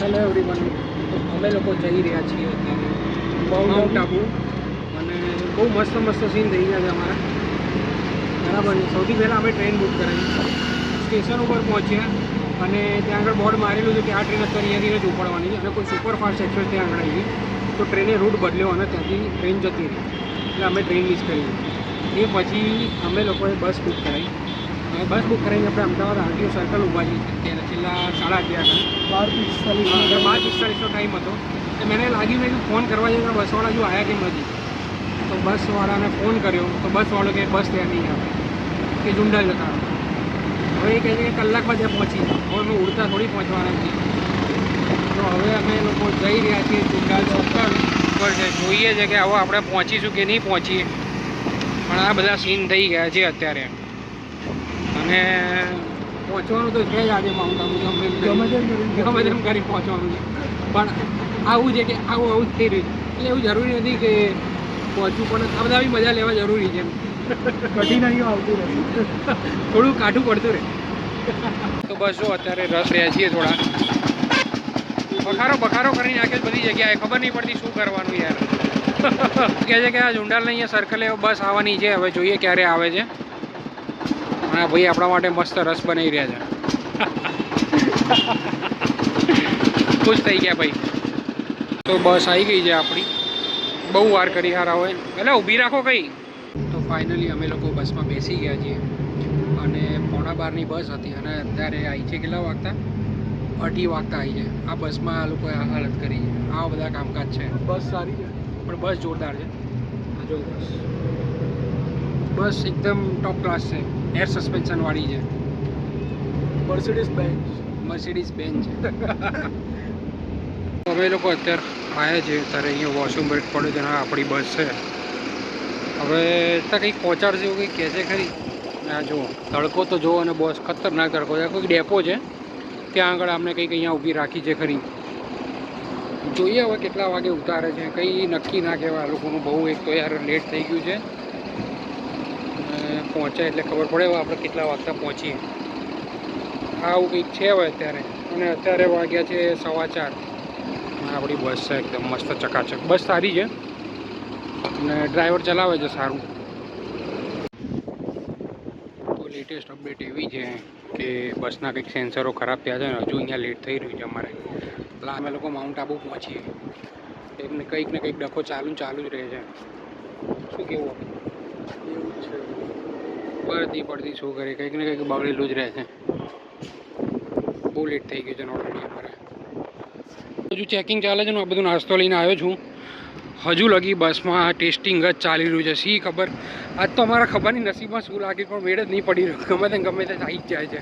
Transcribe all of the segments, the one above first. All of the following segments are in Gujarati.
હેલો એવરીવન અમે લોકો જઈ રહ્યા છીએ અત્યારે. માઉન્ટ આબુ અને બહુ મસ્ત મસ્ત સીન થઈ ગયા છે અમારા. બરાબર છે. સૌથી પહેલાં અમે ટ્રેન બુક કરાવી સ્ટેશન ઉપર પહોંચ્યા અને ત્યાં આગળ બોર્ડ મારેલું છે કે આ ટ્રેન અત્યારે અહીંયાથી જ ઉપાડવાની છે. અને કોઈ સુપરફાસ્ટ એક્સપ્રેસ ત્યાં આગળ આવી તો ટ્રેને રૂટ બદલ્યો અને ત્યાંથી ટ્રેન જતી રહી. એટલે અમે ટ્રેન મિસ કરી એ પછી અમે લોકોએ બસ બુક કરાવી. બસ બુક કરીને આપણે અમદાવાદ આરટીઓ સર્કલ ઊભા છીએ. અત્યારે છેલ્લા સાડા અગિયાર બાર પિસ્તાલીસ બાર પિસ્તાલીસનો ટાઈમ હતો. તો મને લાગ્યું મેં ફોન કરવા જઈએ બસવાળા જો આવ્યા કેમ નથી? તો બસવાળાને ફોન કર્યો. તો બસવાળો કે બસ ત્યાં નહીં આવે. કે ઝુંડા જતા. હવે એ કહે છે કે કલાકમાં ત્યાં પહોંચી. હવે અમે ઉડતા થોડી પહોંચવાના છીએ તો હવે અમે લોકો જઈ રહ્યા છીએ ઝુંડા સર્કલ પર છે જોઈએ છે કે હવે આપણે પહોંચીશું કે નહીં પહોંચીએ. પણ આ બધા સીન થઈ ગયા છે અત્યારે. અને પહોંચવાનું તો છે જ આજે માઉન્ટ આબુ ગમે તેમ કરી પહોંચવાનું છે. પણ આવું છે કે આવું આવું જ થઈ રહ્યું એટલે એવું જરૂરી નથી કે પહોંચવું પણ આ બધા મજા લેવા જરૂરી છે. કઠિનાઈઓ આવતી રહે. થોડું કાઠું પડતું રહે. તો બસ જો અત્યારે રસ રહ્યા છીએ થોડા. બખારો બખારો કરીને આખી બધી જગ્યાએ. ખબર નહીં પડતી શું કરવાનું યાર. કહે છે કે આ ઝુંડાલને અહીંયા સર્કલે બસ આવવાની છે. હવે જોઈએ ક્યારે આવે છે. આ ભાઈ આપણા માટે મસ્ત રસ બનાવી રહ્યા છે. ખુશ થઈ ગયા ભાઈ. તો બસ આવી ગઈ છે આપણી. બહુ વાર કરી હારા હોય. એટલે ઊભી રાખો કઈ. તો ફાઇનલી અમે લોકો બસમાં બેસી ગયા છીએ. અને પોણા બારની બસ હતી અને અત્યારે આવી છે કેટલા વાગતા? અઢી વાગતા આવી છે. આ બસમાં આ લોકોએ આ હાલત કરી છે. આ બધા કામકાજ છે. બસ સારી છે. પણ બસ જોરદાર છે. આ જો બસ બસ એકદમ ટોપ ક્લાસ છે. એર સસ્પેન્શન વાળી છે. મર્સિડીઝ બેન્ચ મર્સિડીઝ બેન્ચ છે. અમે લોકો અત્યારે આવ્યા છે ત્યારે અહીંયા વોશરૂમ બ્રેક પડ્યો છે આપણી બસ છે. હવે ત્યાં કંઈક પહોંચાડશે એવું કંઈક કહે છે ખરી? ના જુઓ. તડકો તો જુઓ અને બસ ખતરનાક તડકો છે. કોઈ ડેપો છે. ત્યાં આગળ અમને કંઈક અહીંયા ઊભી રાખી છે ખરી. જોઈએ હવે કેટલા વાગે ઉતારે છે. કંઈ નક્કી ના કહેવાય. લોકોનું બહુ એક તો યાર લેટ થઈ ગયું છે. પહોંચ્યા એટલે ખબર પડે હવે આપણે કેટલા વાગતા પહોંચીએ. આવું કંઈક છે હવે અત્યારે. અને અત્યારે વાગ્યા છે સવા ચાર. અને આપણી બસ છે એકદમ મસ્ત ચકાચક. બસ સારી છે? અને ડ્રાઈવર ચલાવે છે સારું. તો લેટેસ્ટ અપડેટ એવી છે કે બસના કંઈક સેન્સરો ખરાબ થયા છે ને હજુ અહીંયા લેટ થઈ રહ્યું છે અમારે. એટલે અમે લોકો માઉન્ટ આબુ પહોંચીએ. એમને કંઈક ને કંઈક ડખો ચાલુ ચાલુ જ રહે છે. શું કેવું? એવું છે. પડતી પડતી શું કરે? કંઈક ને કંઈક બગડેલું જ રહે છે. બહુ લેટ થઈ ગયું છે ઓલરેડી અમારે. હજુ ચેકિંગ ચાલે છે ને, આ બધું નાસ્તો લઈને આવ્યો છું. હજુ લગી બસમાં ટેસ્ટિંગ જ ચાલી રહ્યું છે. શી ખબર? આજ તો અમારા ખબર નહીં નસીબમાં શું લાગે પણ મેળ જ નહીં પડી રહ્યો. ગમે તે ગમે તે આવી જ જાય છે.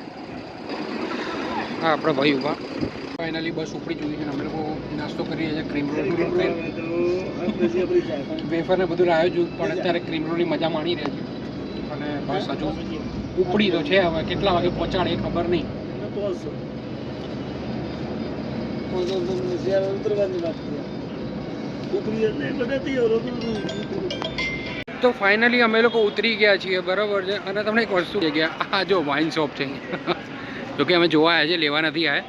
હા, આપણા ભાઈ ઊભા ફાઇનલી બસ ઉપડી ચૂકી છે અમે લોકો નાસ્તો કરીએ છીએ ક્રીમ રોલ વેફર ને બધું લાવ્યો છું, પણ અત્યારે ક્રીમ રોલની મજા માણી રહ્યા છે. બસ હજુ ઉપડી તો છે હવે કેટલા વાગે પહોંચાડે એ ખબર નહીં. તો ફાઇનલી અમે લોકો ઉતરી ગયા છીએ, બરાબર છે? અને તમને એક વસ્તુ જગ્યા ગયા, આ જો વાઇન શોપ છે. જોકે અમે જોવા આવ્યા છે, લેવા નથી આવ્યા.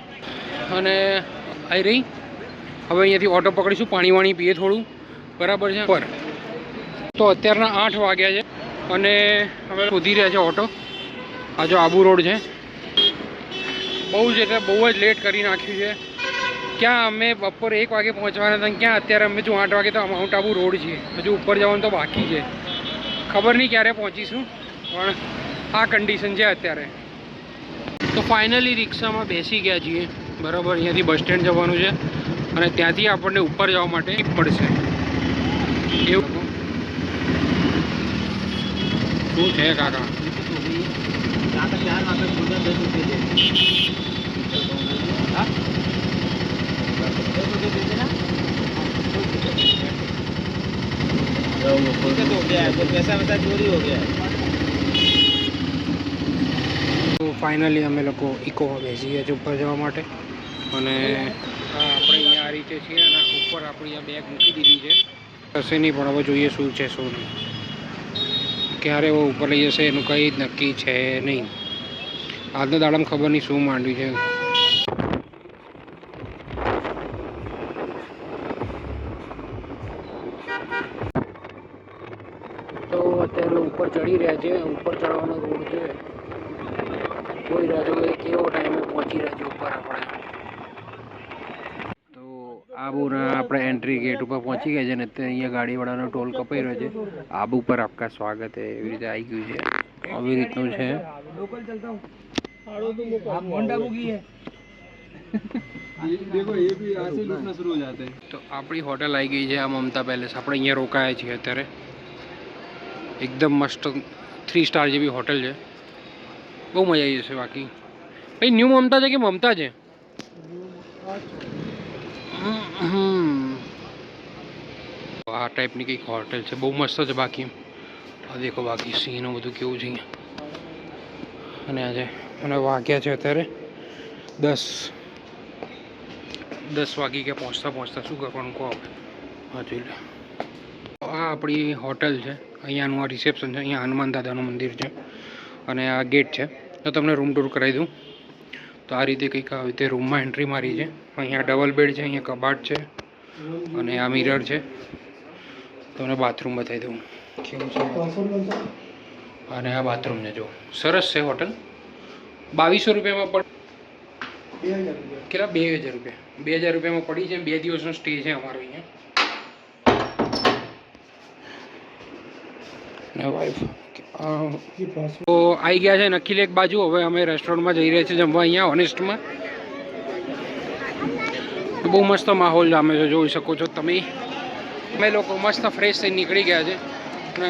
અને આવી રહી? હવે અહીંયાથી ઓટો પકડીશું, પાણી વાણી પીએ થોડું. બરાબર છે? પર. તો અત્યારના આઠ વાગ્યા છે. અને હવે શોધી રહ્યા છે ઓટો આ જો આબુ રોડ છે. બહુ જ એટલે બહુ જ લેટ કરી નાખ્યું છે. ક્યાં અમે બપોરે એક વાગે પહોંચવાના હતા ક્યાં અત્યારે અમે જો આઠ વાગે તો માઉન્ટ આબુ રોડ છે. હજુ ઉપર જવાનું તો બાકી છે. ખબર નહીં ક્યારે પહોંચીશું, પણ આ કન્ડિશન છે અત્યારે. તો ફાઇનલી રિક્ષામાં બેસી ગયા છીએ. બરાબર, અહીંયાથી બસ સ્ટેન્ડ જવાનું છે. અને ત્યાંથી આપણને ઉપર જવા માટે પડશે એવું. શું છે કાકા? ફાઇનલી અમે લોકો ઇકોમાં બેસી ગયા છીએ ઉપર જવા માટે. અને આપણે અહીંયા આ રીતે છીએ અને ઉપર આપણી આ બેગ મૂકી દીધી છે. કશે નહીં પણ હવે જોઈએ શું છે શું નહીં. ક્યારે એવો ઉપર લઈ જશે એનું કંઈ જ નક્કી છે નહીં. આજનો દાડામાં ખબર નહીં શું માંડ્યું છે. તો અત્યારે ઉપર ચડી રહ્યા છે, ઉપર ચડવાનો રોડ છે. કોઈ રાજો કેવો ટાઈમે પહોંચી રહ્યા છે ઉપર આપણે. આબુના આપણે એન્ટ્રી ગેટ ઉપર પહોંચી ગયા છે ને અહીંયા ગાડીવાળાનો ટોલ કપાઈ રહ્યો છે. આબુ પર આપકા સ્વાગત હે એવી રીતે આવી ગયું છે. આવી રીતનું છે. તો આપણી હોટલ આવી ગઈ છે આ મમતા પેલેસ. આપણે અહીંયા રોકાયા છીએ અત્યારે. એકદમ મસ્ત થ્રી સ્ટાર જેવી હોટલ છે. બહુ મજા આવી જશે બાકી. ભાઈ ન્યૂ મમતા છે કે મમતા છે? આ ટાઈપની કંઈક હોટેલ છે. બહુ મસ્ત છે બાકી. આ દેખો બાકી સીનો બધું કેવું છે અને આજે મને વાગ્યા છે અત્યારે દસ. દસ વાગી ગયા, પહોંચતા પહોંચતા શું કરવાનું કહો હજુ આ આપણી હોટલ છે. અહીંયાનું આ રિસેપ્શન છે. અહીંયા હનુમાન દાદાનું મંદિર છે. અને આ ગેટ છે. તો તમને રૂમ ટૂર કરાવી દઉં. તો આ રીતે કંઈક આવી રીતે રૂમમાં એન્ટ્રી મારી છે. અહીંયા ડબલ બેડ છે અહીંયા કબાટ છે અને આ મિરર છે. તમને બાથરૂમ બતાવી દઉં. કેવું છે? અને આ બાથરૂમ છે જો સરસ છે હોટલ બાવીસો રૂપિયામાં પણ કેટલા? બે હજાર રૂપિયા. બે હજાર રૂપિયામાં પડી છે બે દિવસનો સ્ટે છે અમારો અહીંયા. ને વાઈફ તો આવી ગયા છે નખીલ એક બાજુ. હવે અમે રેસ્ટોરન્ટમાં જઈ રહ્યા છીએ જમવા અહીંયા ઓનેસ્ટમાં બહુ મસ્ત માહોલ જામે છે જોઈ શકો છો તમે. અમે લોકો મસ્ત ફ્રેશ થઈ નીકળી ગયા છે. ને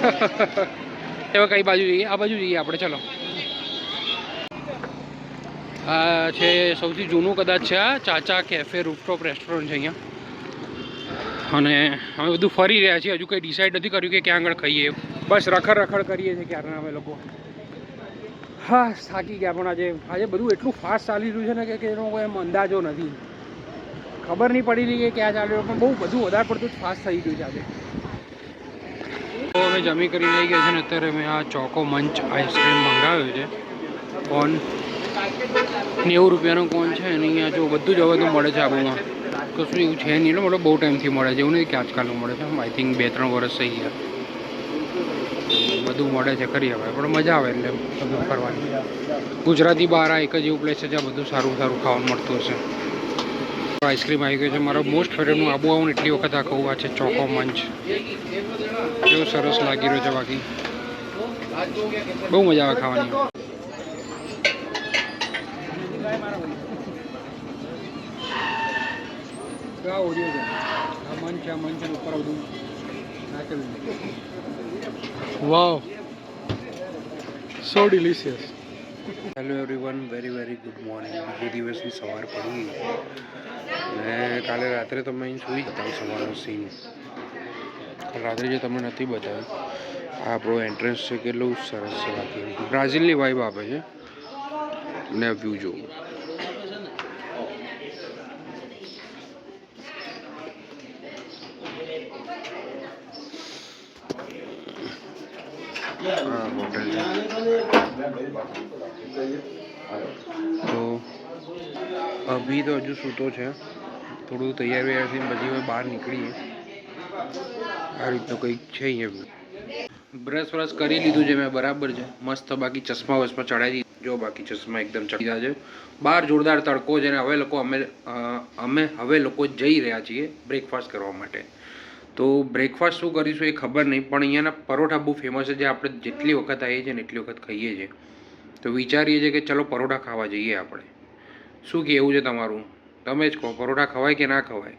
હવે કઈ બાજુ જઈએ? આ બાજુ જઈએ આપણે ચલો. આ છે સૌથી જૂનું કદાચ છે આ ચાચા કેફે રૂપટોપ રેસ્ટોરન્ટ છે અહીંયા. અને અમે બધું ફરી રહ્યા છીએ. હજુ કંઈ ડિસાઈડ નથી કર્યું કે ક્યાં આગળ ખાઈએ. બસ રખડ રખડ કરીએ છીએ ક્યારના અમે લોકો. હા, થાકી ગયા પણ આજે. આજે બધું એટલું ફાસ્ટ ચાલી રહ્યું છે ને કે એનો કોઈ એમ અંદાજો નથી. ખબર નહીં પડી રહી કે ક્યાં ચાલ્યો પણ બહુ બધું વધારે પડતું ફાસ્ટ થઈ ગયું છે આજે. અમે જમી કરી લઈ ગયા છે ને, અત્યારે મેં આ ચોકો મંચ આઈસ્ક્રીમ મંગાવ્યો છે. કોન? નેવું રૂપિયાનો કોન છે, અને અહીંયા જો બધું જ હવે તો મળે છે આબુમાં. કશું એવું છે નહીં. મતલબ બહુ ટાઈમથી મળે છે. એવું નહીં કે આજકાલનું મળે છે. આઈ થિંક બે, ત્રણ વર્ષ થઈ ગયા. બધું મળે છે ખરી હવે. પણ મજા આવે એટલે બધું ફરવાની. ગુજરાતી બહાર આ એક જ એવું પ્લેસ છે જ્યાં બધું સારું સારું ખાવા મળતું હશે. આઈસ્ક્રીમ આવી ગયો છે. મારો મોસ્ટ ફેવરેટનું આબુ આવું એટલી વખત આ કહું આ છે ચોકો મંચ કેવો સરસ લાગી રહ્યો છે બાકી. બહુ મજા આવે ખાવાની. આ ઓડિયો છે. આ મન આ મન ઉપર બધું નાખેલું wow. So delicious hello everyone very very good morning બે દિવસની સવાર પડી. ને કાલે રાત્રે તમે અહીં સૂઈ જતા હતા સવારનો સીન રાત્રે જે તમે નથી બતાવ્યું આ આપણો એન્ટ્રન્સ છે કેટલું સરસ છે બાકી બ્રાઝિલની વાઇબ આપે છે. ને વ્યૂ જોવું. તો અભી તો હજુ સૂતો છે. થોડું તૈયાર વૈયાર થઈને પછી હવે બહાર નીકળીએ. આ રીતનું કંઈક છે અહીંયા. બ્રશ બ્રશ કરી લીધું છે મેં, બરાબર છે. મસ્ત બાકી ચશ્મા વસમાં ચડાવી દીધું જો બાકી ચશ્મા એકદમ ગયા છે. બહાર જોરદાર તડકો છે ને, હવે લોકો અમે અમે હવે લોકો જઈ રહ્યા છીએ બ્રેકફાસ્ટ કરવા માટે. તો બ્રેકફાસ્ટ શું કરીશું એ ખબર નહીં, પણ અહીંયાના પરોઠા બહુ ફેમસ છે, જે આપણે જેટલી વખત આવીએ છીએ ને એટલી વખત ખાઈએ છીએ. તો વિચારીએ છીએ કે ચલો પરોઠા ખાવા જઈએ આપણે. શું કહેવું છે તમારું? તમે જ કહો, પરોઠા ખવાય કે ના ખવાય?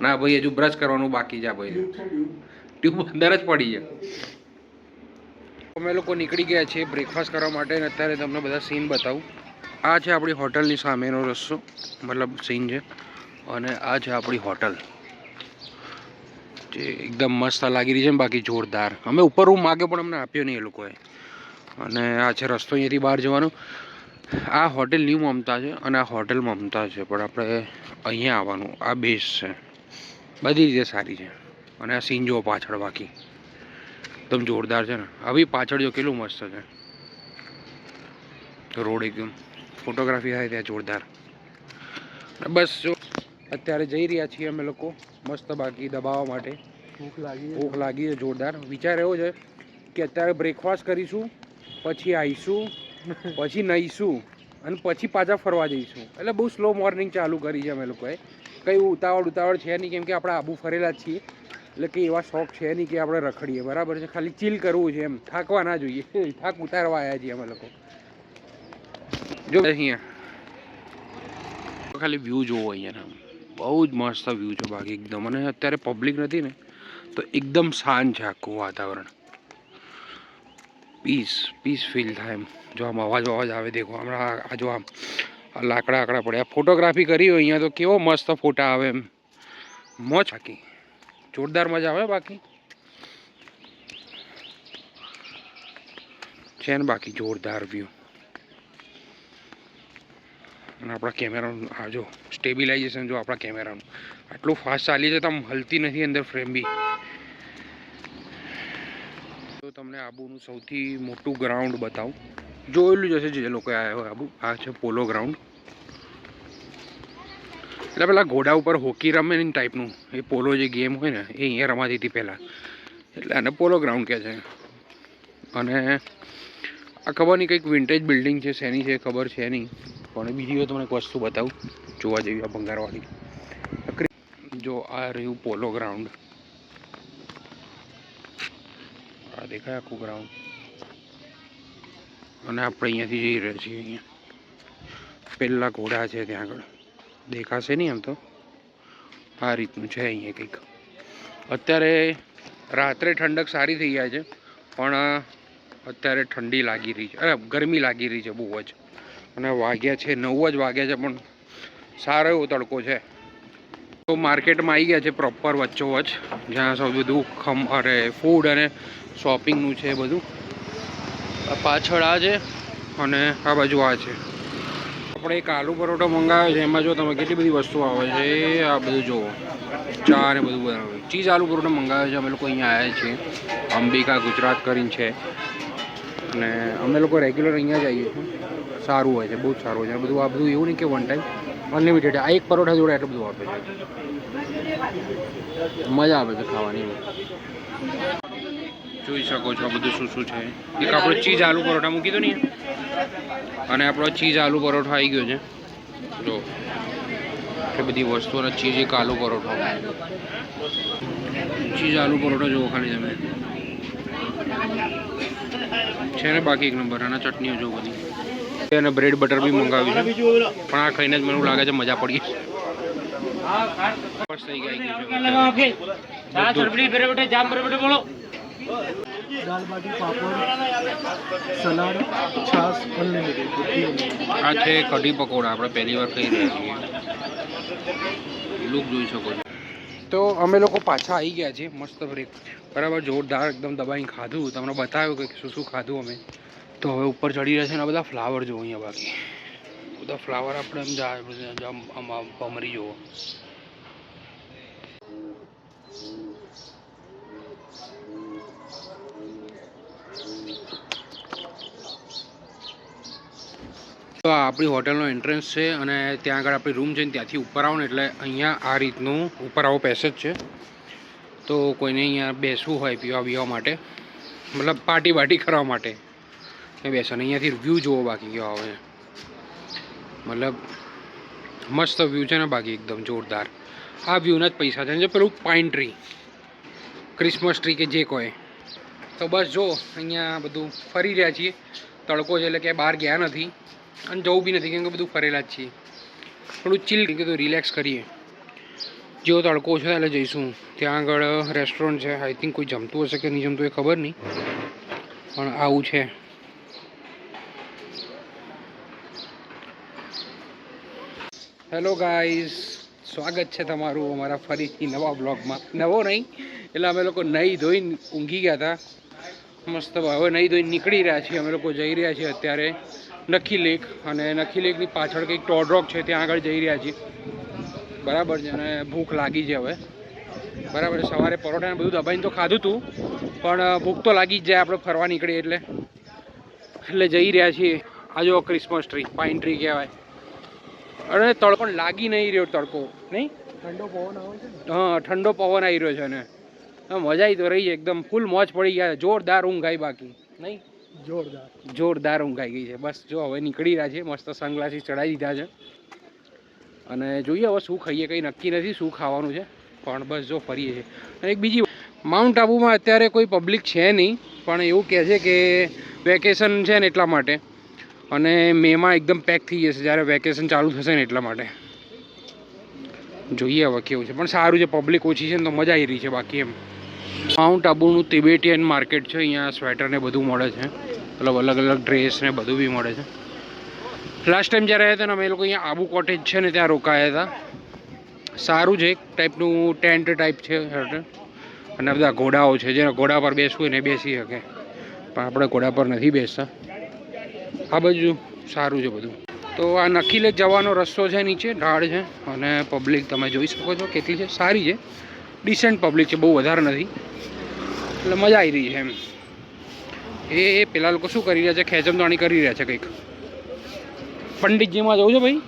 ના ભાઈ, હજુ બ્રશ કરવાનું બાકી છે ભાઈ. ટ્યુબ અંદર જ પડી છે. અમે લોકો નીકળી ગયા છીએ બ્રેકફાસ્ટ કરવા માટે અને અત્યારે તમને બધા સીન બતાવું. આ છે આપણી હોટલની સામેનો રસ્તો, મતલબ સીન છે. અને આ છે આપણી હોટલ જે એકદમ મસ્ત લાગી રહી છે ને બાકી જોરદાર. અમે ઉપર રૂમ માગ્યો પણ અમને આપ્યો નહીં એ લોકોએ. અને આ છે રસ્તો અહીંયાથી બહાર જવાનો. આ હોટેલ ન્યૂ મમતા છે અને આ હોટેલ મમતા છે, પણ આપણે અહીંયા આવવાનું. આ બેસ છે. બધી રીતે સારી છે. અને આ સીન જુઓ પાછળ બાકી. એકદમ જોરદાર છે ને. આવી પાછળ જો કેટલું મસ્ત છે. રોડ એકદમ. ફોટોગ્રાફી થાય ત્યાં જોરદાર. બસ જો અત્યારે જઈ રહ્યા છીએ અમે લોકો મસ્ત બાકી દબાવવા માટે. ભૂખ લાગી ભૂખ લાગી છે જોરદાર. વિચાર એવો છે કે અત્યારે બ્રેકફાસ્ટ કરીશું પછી આવીશું પછી નહીશું અને પછી પાછા ફરવા જઈશું. એટલે બહુ સ્લો મોર્નિંગ ચાલુ કરી છે અમે લોકોએ. કંઈ ઉતાવળ ઉતાવળ છે નહીં કેમ કે આપણે આબુ ફરેલા જ છીએ. એટલે કે એવા શોખ છે નહીં કે આપણે રખડીએ. બરાબર છે? ખાલી ચીલ કરવું છે એમ. થાકવા ના જોઈએ. થાક ઉતારવા આવ્યા છીએ અમે લોકો. જો અહીંયા. ખાલી વ્યૂ જોવો અહીંયાના બહુ જ મસ્ત વ્યૂ છે બાકી એકદમ. અને અત્યારે પબ્લિક નથી ને, તો એકદમ શાંત છે આખું વાતાવરણ. પીસ પીસ ફીલ થાય એમ. જો આમ અવાજ અવાજ આવે, દેખો, હમણાં આ જો આમ લાકડા આકડા પડ્યા. ફોટોગ્રાફી કરી હોય અહીંયા તો કેવો મસ્ત ફોટા આવે એમ. મોજ બાકી જોરદાર મજા આવે બાકી. છે ને બાકી જોરદાર વ્યૂ અને આપણા કેમેરાનું, આ જો સ્ટેબિલાઇઝેશન જો આપણા કેમેરાનું. આટલું ફાસ્ટ ચાલી છે તો આમ હલતી નથી અંદર ફ્રેમ બી. તો તમને આબુનું સૌથી મોટું ગ્રાઉન્ડ બતાવું. જોયેલું જ હશે જે લોકો આવ્યા હોય આબુ. આ છે પોલો ગ્રાઉન્ડ એટલે પેલા ઘોડા ઉપર હોકી રમે ને ટાઈપનું એ પોલો જે ગેમ હોય ને, એ અહીંયા રમાતી હતી પહેલાં. એટલે આને પોલો ગ્રાઉન્ડ કહે છે. અને આ ખબર નહીં કંઈક વિન્ટેજ બિલ્ડિંગ છે, શેની છે, ખબર છે નહીં. પણ બીજી વાર તમને એક વસ્તુ બતાવું, જોવા જેવી આ ભંગારવાળી. જો આ રહ્યું પોલો ગ્રાઉન્ડ આ દેખાય આખું ગ્રાઉન્ડ અને આપણે અહીંયાથી જઈ રહ્યા છીએ અહીંયા. પહેલાં ઘોડા છે ત્યાં આગળ. દેખાશે નહીં આમ તો? આ રીતનું છે અહીંયા કંઈક. અત્યારે રાત્રે ઠંડક સારી થઈ જાય છે, પણ અત્યારે ઠંડી લાગી રહી છે. અરે, ગરમી લાગી રહી છે બહુ જ. અને વાગ્યા છે, નવ જ વાગ્યા છે, પણ સારો એવો તડકો છે. તો માર્કેટમાં આવી ગયા છે પ્રોપર વચ્ચોવચ જ્યાં સૌ બધું ખમ, અરે ફૂડ અને શોપિંગનું છે બધું. પાછળ આ છે અને આ બાજુ આ છે. આપણે એક આલુ પરોઠો મંગાવ્યો છે, એમાં જો તમે કેટલી બધી વસ્તુ આવે છે, આ બધું જુઓ. ચા ને બધું બનાવે ચીઝ આલુ પરોઠો મંગાવ્યો છે, અમે લોકો અહીંયા આવ્યા છીએ. અંબિકા ગુજરાત કરીને છે. અને અમે લોકો રેગ્યુલર અહીંયા જ આવીએ છીએ. સારું હોય છે, બહુ જ સારું હોય છે. બધું આ બધું એવું નહીં કે વન ટાઈમ અનલિમિટેડ આ એક પરોઠા જોડે એટલું બધું આપે છે. મજા આવે છે ખાવાની. જોઈ શકો છો બધું શું શું છે. એક આપણો ચીઝ આલુ પરોઠા મૂકી દો ને અને આપણો ચીઝ આલુ પરોઠો આવી ગયો છે. જો. એ બધી વસ્તુઓ અને ચીઝ એક આલુ પરોઠો. ચીઝ આલુ પરોઠો જુઓ ખાલી તમે. છે ને બાકી એક નંબર અને ચટણીઓ જો બધી અને બ્રેડ બટર બી મંગાવ્યું છે. પણ આ ખાઈને જ મને એવું લાગે છે મજા પડી બસ થઈ ગઈ ગઈ દાલ બાટી પાપડ સલાડ છાશ અનલિમિટેડ આ છે કઢી પકોડા આપણે પહેલી વાર ખાઈ રહ્યા છીએ. લુક જોઈ શકો છો. તો અમે લોકો પાછા આવી ગયા છીએ મસ્ત બ્રેક બરાબર જોરદાર એકદમ દબાઈને ખાધું તમને બતાવ્યું કે શું શું ખાધું અમે તો હવે ઉપર ચડી રહ્યા છે આ બધા ફ્લાવર જોવો અહીંયા બાકી બધા ફ્લાવર આપણે એમ જાય આમ આમ આમ ભમરી જુઓ તો આપણી હોટલનો એન્ટ્રન્સ છે અને ત્યાં આગળ આપણી રૂમ છે ને ત્યાંથી ઉપર આવો ને એટલે અહીંયા આ રીતનું ઉપર આવો પેસેજ છે. તો કોઈને અહીંયા બેસવું હોય પીવા પીવા માટે, મતલબ પાર્ટી બાર્ટી કરવા માટે એ બેસે ને અહીંયાથી વ્યૂ જોવો બાકી કેવો આવે મતલબ મસ્ત વ્યૂ છે ને બાકી એકદમ જોરદાર. આ વ્યૂના જ પૈસા છે ને પેલું પાઇન ટ્રી ક્રિસમસ ટ્રી કે જે કોઈ. તો બસ જો, અહીંયા બધું ફરી રહ્યા છીએ. તડકો છે એટલે ક્યાંય બહાર ગયા નથી. અને જવું બી નથી, કેમ કે બધું ફરેલા જ છીએ. થોડું ચીલ તો રિલેક્સ કરીએ. જેવો તડકો છે એટલે જઈશું. ત્યાં આગળ રેસ્ટોરન્ટ છે આઈ થિંક કોઈ જમતું હશે કે નહીં જમતું એ ખબર નહીં. પણ આવું છે. હેલો ગાઈઝ સ્વાગત છે તમારું અમારા ફરીથી નવા બ્લોગમાં નવો નહીં, એટલે અમે લોકો નહીં ધોઈને ઊંઘી ગયા હતા. મસ્ત હવે નહીં ધોઈને નીકળી રહ્યા છીએ. અમે લોકો જઈ રહ્યા છીએ અત્યારે. નખી લેક અને નખી લેકની પાછળ કંઈક ટોડરોક છે ત્યાં આગળ જઈ રહ્યા છીએ. બરાબર છે અને ભૂખ લાગી છે હવે. બરાબર છે. સવારે પરોઠાને બધું દબાઈને તો ખાધું હતું પણ ભૂખ તો લાગી જ જાય આપણે ફરવા નીકળીએ એટલે. એટલે જઈ રહ્યા છીએ. આ જો ક્રિસમસ ટ્રી પાઇન ટ્રી કહેવાય. અને તડકો લાગી નહીં રહ્યો તડકો નહીં? ઠંડો પવન આવે છે હા ઠંડો પવન આવી રહ્યો છે ને. મજા આવી તો રહી છે એકદમ ફૂલ મોજ પડી ગયા જોરદાર ઊંઘ આવી બાકી. નહીં? જોરદાર. જોરદાર ઊંઘ આવી ગઈ છે. બસ જો હવે નીકળી રહ્યા છે. મસ્ત સનગ્લાસીસ ચડાવી દીધા છે. અને જોઈએ હવે શું ખાઈએ, કંઈ નક્કી નથી શું ખાવાનું છે. પણ બસ જો ફરીએ છીએ. અને એક બીજી માઉન્ટ આબુમાં અત્યારે કોઈ પબ્લિક છે નહીં, પણ એવું કહે છે કે વેકેશન છે ને એટલા માટે. અને મેમાં એકદમ પેક થઈ જશે જ્યારે વેકેશન ચાલુ થશે ને એટલા માટે. જોઈએ હવે કેવું છે. પણ સારું છે પબ્લિક ઓછી છે ને તો મજા આવી રહી છે બાકી એમ. માઉન્ટ આબુનું તિબેટિયન માર્કેટ છે. અહીંયા સ્વેટર ને બધું મળે છે. મતલબ અલગ અલગ ડ્રેસ ને બધું બી મળે છે. લાસ્ટ ટાઈમ જ્યારે આવ્યા હતા ને અમે લોકો અહીંયા આબુ કોટેજ છે ને ત્યાં રોકાયા હતા. સારું છે એક ટાઈપનું ટેન્ટ ટાઈપ છે અને બધા ઘોડાઓ છે. જેને ઘોડા પર બેસવું હોય ને બેસી શકે. પણ આપણે ઘોડા પર નથી બેસતા. આ બાજુ સારું છે બધું. તો આ નખીલે જવાનો રસ્તો છે નીચે. ઢાળ છે. અને પબ્લિક તમે જોઈ શકો છો કેટલી છે. સારી છે. ડિસેન્ટ પબ્લિક છે, બહુ વધારે નથી. એટલે મજા આવી રહી છે એમ. એ એ પેલા લોકો શું કરી રહ્યા છે ખેંચમતાણી કરી રહ્યા છે કંઈક. પંડિતજીમાં જવું છે ભાઈ?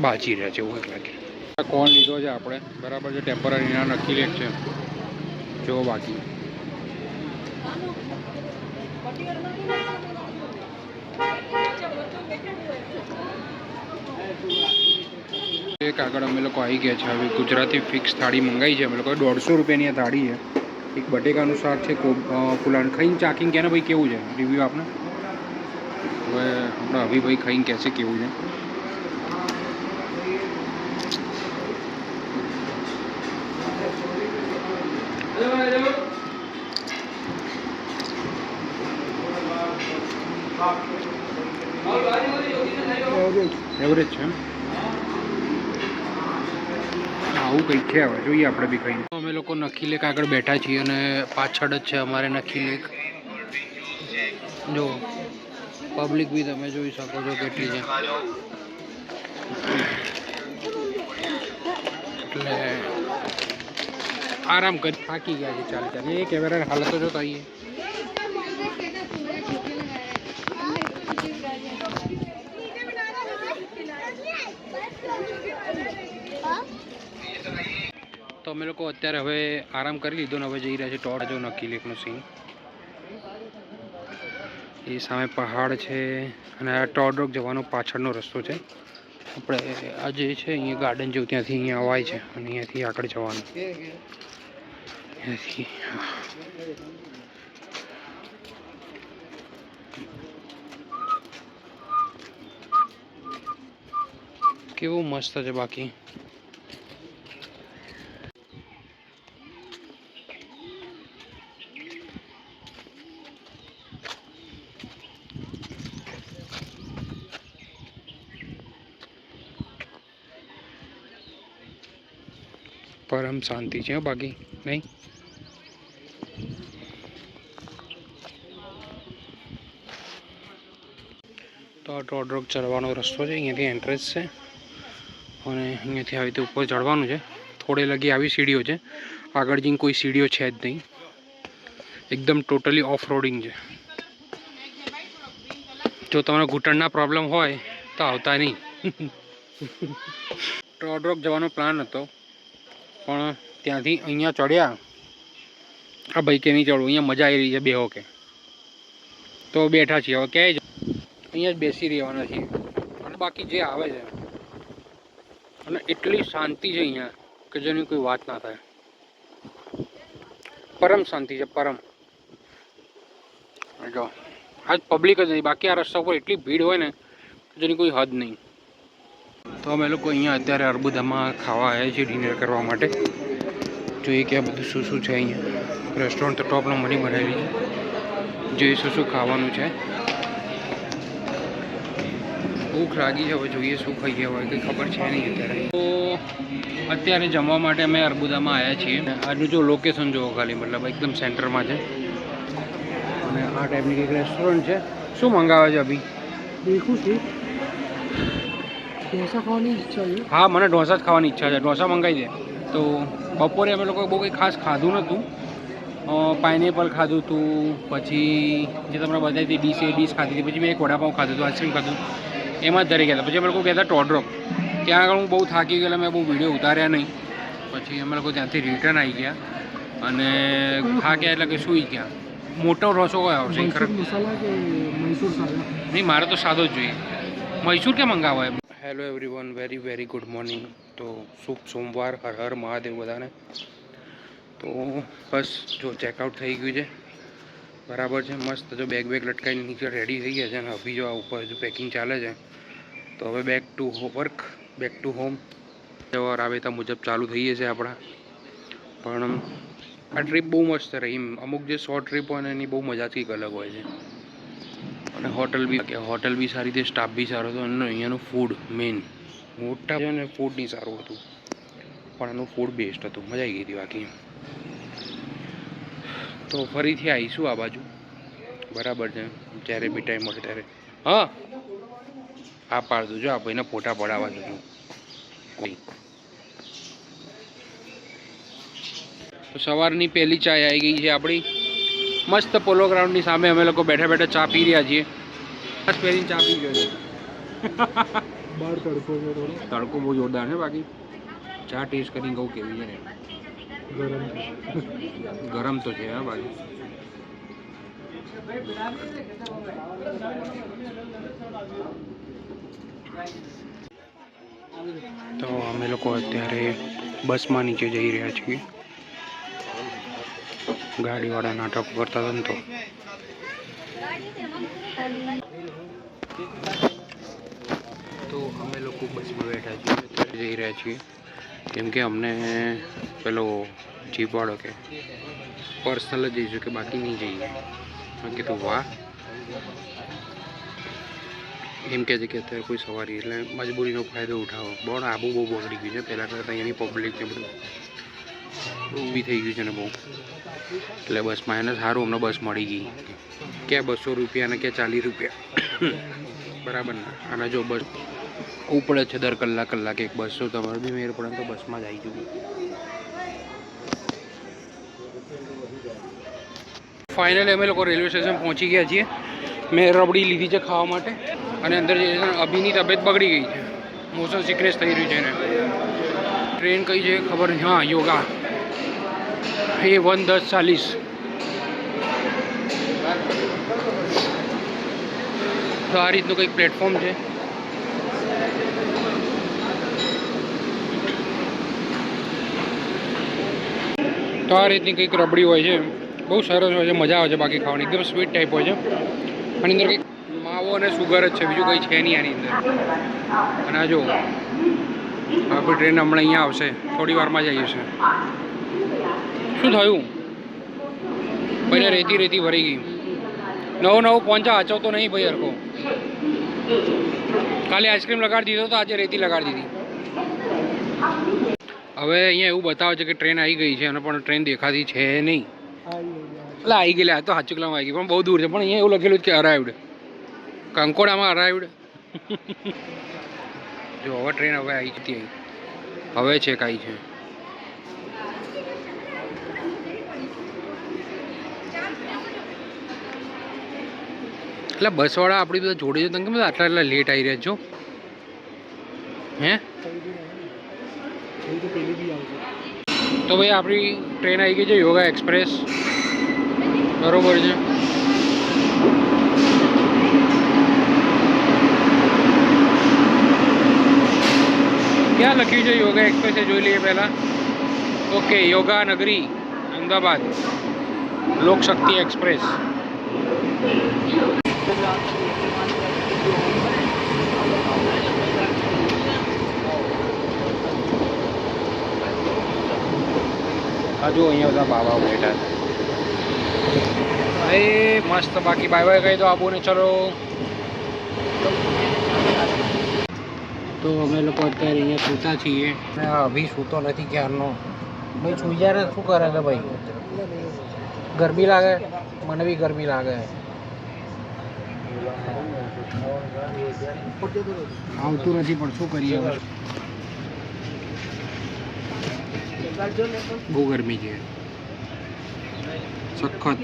બાજી રહ્યા છે, એવું કંઈક લાગે. કોણ લીધો છે આપણે? બરાબર છે ટેમ્પરરી ના નક્કી લેક છે. જો બાકી. એક આગળ અમે લોકો આવી ગયા છે. હવે ગુજરાતી ફિક્સ થાળી મંગાવી છે. અમે લોકો દોઢસો રૂપિયાની આ થાળી છે. એક બટેકાનું શાક છે ફૂલાણ ખાઈને ચાકીને કે ને ભાઈ કેવું છે? રિવ્યૂ આપને? હવે આપણા અભિભાઈ ખાઈને કહેશે કેવું છે. એવરેજ છે એમ? આવું કંઈક છે હવે, જોઈએ આપણે બી કંઈ. અમે લોકો નખી લેક આગળ બેઠા છીએ અને પાછળ જ છે અમારે નખી લેક. જો પબ્લિક બી તમે જોઈ શકો છો કેટલી છે. એટલે આરામ કરી થાકી ગયા છે ચાલ ચાલી. એ કેમેરાની હાલતો તો જોતા અમે લોકો અત્યારે હવે આરામ કરી લીધો ને હવે જઈ રહ્યા છે ટોર જો નક્કી લેકનો સીન. એ સામે પહાડ છે અને આ ટોડ રોક જવાનો પાછળનો રસ્તો છે. આપણે આ જે છે, અહીંયા ગાર્ડન જેવું ત્યાંથી અહીંયા અવાય છે અને અહીંયાથી આગળ જવાનું. કેવું મસ્ત છે બાકી. પરમ શાંતિ છે બાકી નહીં તો આ ટોડ રોક ચડવાનો રસ્તો છે અહીંયાથી એન્ટ્રન્સ છે અને અહીંયાથી આવી રીતે ઉપર ચડવાનું છે થોડે લગી આવી સીડીઓ છે આગળ જઈને કોઈ સીડીઓ છે જ નહીં એકદમ ટોટલી ઓફ રોડિંગ છે જો તમને ઘૂંટણના પ્રોબ્લેમ હોય તો આવતા નહીં ટોડ રોક જવાનો પ્લાન હતો પણ ત્યાંથી અહીંયા ચડ્યા. આ ભાઈ કે નહીં ચડવું, અહીંયા મજા આવી રહી છે બેહો કે. તો બેઠા છીએ, હવે ક્યાંય અહીંયા જ બેસી રહેવાના છીએ. અને બાકી જે આવે છે. અને એટલી શાંતિ છે અહીંયા કે જેની કોઈ વાત ના થાય. પરમ શાંતિ છે, પરમ. જો. આજ પબ્લિક જ નહીં, બાકી આ રસ્તા ઉપર એટલી ભીડ હોય ને જેની કોઈ હદ નહીં. તો અમે લોકો અહીંયા અત્યારે અર્બુદામાં ખાવા આવ્યા છીએ ડિનર કરવા માટે. જોઈએ કે આ બધું શું શું છે અહીંયા. રેસ્ટોરન્ટ તો ટોપ નંબરની બનાવેલી છે. જોઈએ શું શું ખાવાનું છે. ભૂખ લાગી છે, હવે જોઈએ શું ખાઈએ, હવે કંઈ ખબર છે નહીં અત્યારે. તો અત્યારે જમવા માટે અમે અર્બુદામાં આવ્યા છીએ. આજનું જો લોકેશન જુઓ ખાલી, મતલબ એકદમ સેન્ટરમાં છે. અને આ ટાઈપની કંઈક રેસ્ટોરન્ટ છે. શું મંગાવે છે અભી? દેખું છું. ઢોસા ખાવાની ઈચ્છા છે? હા મને ઢોસા જ ખાવાની ઈચ્છા છે. ઢોસા મંગાવી દે. તો બપોરે અમે લોકો બહુ કંઈ ખાસ ખાધું નહોતું. પાઇનેપલ ખાધું હતું પછી જે તમને બધા હતી ડીશ એ ડીશ ખાધી હતી પછી મેં એક વડાપાઉં ખાધું હતું આઈસ્ક્રીમ ખાધું એમાં જ ધરી ગયા હતા. પછી અમે લોકો ગયા હતા ટોડરોક. ત્યાં આગળ હું બહુ થાકી ગયેલા મેં બહુ વીડિયો ઉતાર્યા નહીં. પછી અમે લોકો ત્યાંથી રિટર્ન આવી ગયા અને ખાગ્યા એટલે કે સૂઈ ગયા. મોટો રસો કયો આવશે? નહીં મારે તો સાદો જ જોઈએ. મૈસૂર કેમ મંગાવાય? Hello everyone very very good morning તો શુભ સોમવાર, હર હર મહાદેવ બધાને. તો બસ જો ચેકઆઉટ થઈ ગયું છે. બરાબર છે, મસ્ત જો બેગ બેગ લટકાઈને નીચે રેડી થઈ ગયા છે અને અભી જો આ ઉપર જો પેકિંગ ચાલે છે. તો હવે back to work back to home રાબેતા મુજબ ચાલુ થઈએ છે આપણા. પણ આ ટ્રીપ બહુ મસ્ત રહી. અમુક જે શોર્ટ ટ્રીપ હોય ને એની બહુ મજા જ કંઈક અલગ હોય છે. અને હોટલ બી કે હોટલ બી સારી હતી સ્ટાફ બી સારો હતો અને અહીંયાનું ફૂડ મેઇન મોટા છે ને ફૂડ નહીં સારું હતું. પણ એનું ફૂડ બેસ્ટ હતું. મજા આવી ગઈ હતી બાકી તો ફરીથી આવીશું આ બાજુ. બરાબર છે. જ્યારે બી ટાઈમ મળે ત્યારે. હા! આ પાડ દો જો આ ભાઈને ફોટા પડાવવા જોજો. કોઈ. તો સવારની પહેલી ચાય આવી ગઈ છે આપણી. મસ્ત પોલો ગ્રાઉન્ડની સામે અમે લોકો બેઠા બેઠા ચા પી રહ્યા છીએ. બસ પહેરીને ચા પી ગયો છે. બહાર તડકો છે થોડો. તડકો બહુ જોરદાર છે બાકી. ચા ટેસ્ટ કરીને કહું કેવી છે ને. ગરમ ગરમ તો છે હા બાકી. તો અમે લોકો અત્યારે બસમાં નીચે જઈ રહ્યા છીએ. ગાડીવાળા નાટક કરતા હતા તો. અમે લોકો બસમાં બેઠા છીએ જઈ રહ્યા છીએ. કેમ કે અમને પેલો જીપવાળો કે પર્સનલ જ જઈશું કે બાકી નહીં જઈએ. મેં કીધું, વાહ. એમ કહે છે કે અત્યારે કોઈ સવારી, એટલે મજબૂરીનો ફાયદો ઉઠાવો. પણ આબુ બહુ બગડી ગયું છે. પહેલાં કરતાં અહીંયાની પબ્લિક બધું ઊભી થઈ ગયું છે ને બહુ. એટલે બસમાં એને સારું અમને બસ મળી ગઈ. ક્યાં બસો રૂપિયા અને ક્યાં ચાલીસ રૂપિયા. બરાબર ને? અને જો બસ ઉપડે છે દર કલાક કલાક એક બસ, જો તમારે બી મેર પડે તો બસમાં જ આવી જવું. ફાઇનલી અમે લોકો રેલવે સ્ટેશન પહોંચી ગયા છીએ. મેં રબડી લીધી છે ખાવા માટે. અને અંદર અભિની તબિયત બગડી ગઈ છે. મોશન સિકનેસ થઈ રહ્યું છે એને. ટ્રેન કઈ છે ખબર? નહીં હા, યોગા. એ વન દસ ચાલીસ. તો આ રીતનું કંઈક પ્લેટફોર્મ છે. તો આ રીતની કંઈક રબડી હોય છે. બહુ સરસ હોય છે, મજા આવે છે બાકી ખાવાની. એકદમ સ્વીટ ટાઈપ હોય છે. આની અંદર કંઈક માવો અને સુગર જ છે. બીજું કંઈ છે નહીં આની અંદર. અને આ જો આપણી ટ્રેન હમણાં અહીંયા આવશે. થોડી વારમાં જ આવી જશે. શું થયું? ભાઈને રેતી રેતી ભરી ગઈ. નવો નવો પહોંચા આચવતો નહીં ભાઈ હરકો કાલે આઈસ્ક્રીમ લગાડી દીધો તો આજે રેતી લગાડી દીધી. હવે અહીંયા એવું બતાવે છે કે ટ્રેન આવી ગઈ છે અને પણ ટ્રેન દેખાતી છે નહીં. એટલે આવી ગયેલા તો હાચુકલામાં આવી ગઈ પણ બહુ દૂર છે. પણ અહીંયા એવું લખેલું છે કે અરાઈવડ કંકોડામાં અરાઈવડ જો, હવે ટ્રેન હવે આવી જતી હવે છે કાંઈ છે. એટલે બસવાળા આપણી બધા જોડે છે, તમે બધા આટલા આટલા લેટ આવી રહ્યા છો? હે? તો ભાઈ આપણી ટ્રેન આવી ગઈ છે, યોગા એક્સપ્રેસ બરોબર છે. ક્યાં લખ્યું છે, યોગા એક્સપ્રેસ જોઈ લઈએ પહેલાં? ઓકે યોગા નગરી, અમદાવાદ. લોકશક્તિ એક્સપ્રેસ હજુ અહીંયા બધા બાબા બેઠા છે. મસ્ત બાકી બાય બાય કહી દો આબુ ને ચલો. તો અમે લોકો અત્યારે અહીંયા સૂતા છીએ. અભી સૂતો નથી ક્યારનો. ભાઈ સુઈ જાય શું કરે છે ભાઈ? ગરમી લાગે? મને બી ગરમી લાગે. આવતું નથી પણ શું કરીએ હવે? બહુ ગરમી છે. સખત.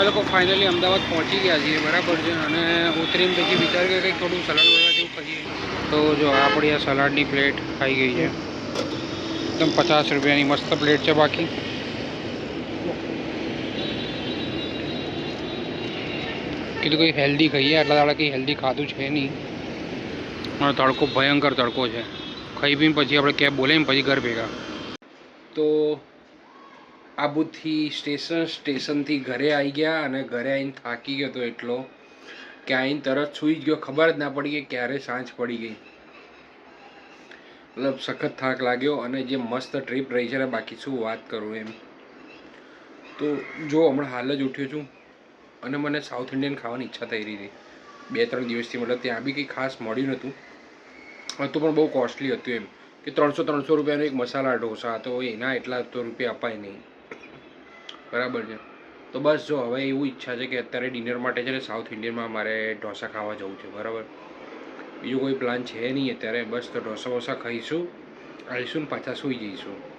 અમે લોકો ફાઇનલી અમદાવાદ પહોંચી ગયા છીએ, બરાબર છે. અને ઉતરીને પછી વિચાર કે કંઈક થોડું સલાડ વગેરે જેવું ખાઈએ તો જો આપણી આ સલાડની પ્લેટ ખાઈ ગઈ છે. એકદમ પચાસ રૂપિયાની મસ્ત પ્લેટ છે બાકી. કીધું કંઈ હેલ્ધી ખાઈએ, આટલા દાડા કંઈ હેલ્ધી ખાધું છે નહીં. અને તડકો ભયંકર તડકો છે. ખાઈ પીને પછી આપણે કેબ બોલાવીને પછી ઘર ભેગા. તો આબુથી સ્ટેશન, સ્ટેશનથી ઘરે આવી ગયા અને ઘરે આવીને થાકી ગયો હતો એટલો કે આવીને તરત સૂઈ ગયો. ખબર જ ના પડી કે ક્યારે સાંજ પડી ગઈ. મતલબ સખત થાક લાગ્યો અને જે મસ્ત ટ્રીપ રહી છે ને, બાકી શું વાત કરું એમ. તો જો હમણાં હાલ જ ઉઠ્યો છું અને મને સાઉથ ઇન્ડિયન ખાવાની ઈચ્છા થઈ રહી હતી બે, ત્રણ દિવસથી મતલબ ત્યાં બી કંઈ ખાસ મળ્યું નહોતું. હતું પણ બહુ કોસ્ટલી હતું એમ. કે ત્રણસો ત્રણસો રૂપિયાનો એક મસાલા ઢોસા હતો એના એટલા તો રૂપિયા અપાય નહીં. બરાબર છે. તો બસ જો, હવે એવું ઈચ્છા છે કે અત્યારે ડિનર માટે છે ને સાઉથ ઇન્ડિયનમાં મારે ઢોસા ખાવા જવું છે, બરાબર? બીજો કોઈ પ્લાન છે નહીં અત્યારે, બસ તો ઢોસા વોસા ખાઈશું, આવીશું ને પાછા સૂઈ જઈશું.